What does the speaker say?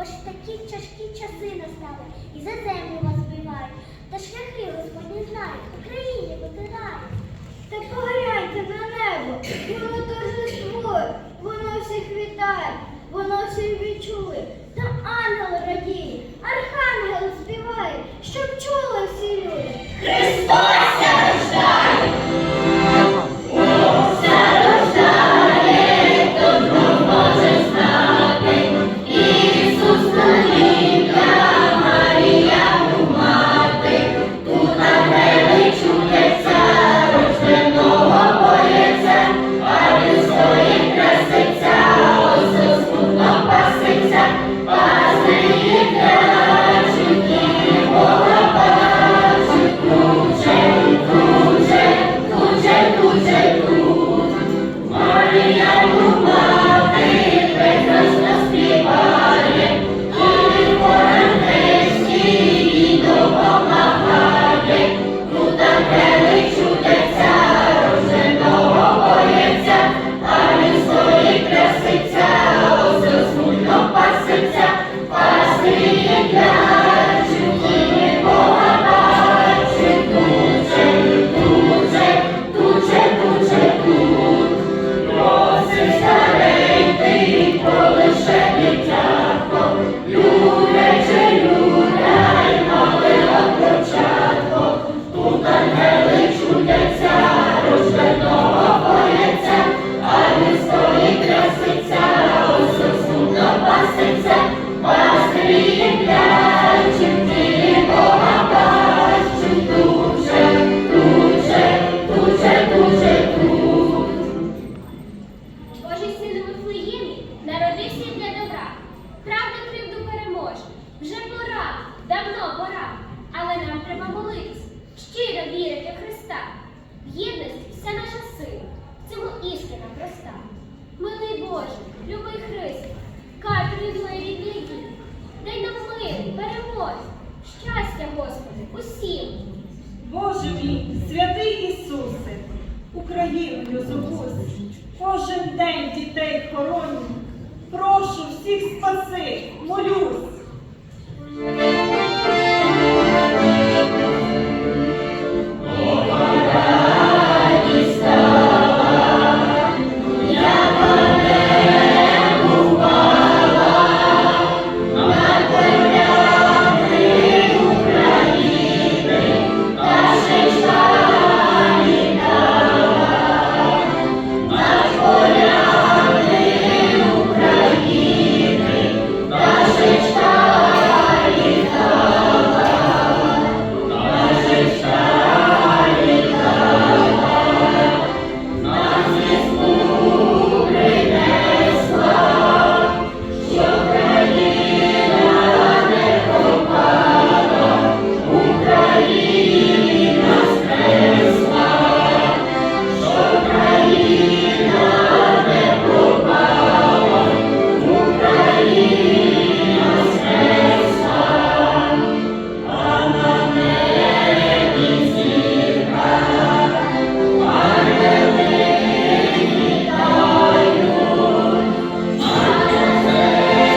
Ось такі тяжкі часи настали, і за землю вас збивають, та шляхи Господні знають, Україні вибирають. Та погляньте на небо, воно торжествує, воно всіх вітає, воно всіх відчує. Та ангел радіє, архангел співає, щоб чули всі люди. Amen. Україною зовусь, кожен день дітей хороню. Прошу всіх спаси, молюсь,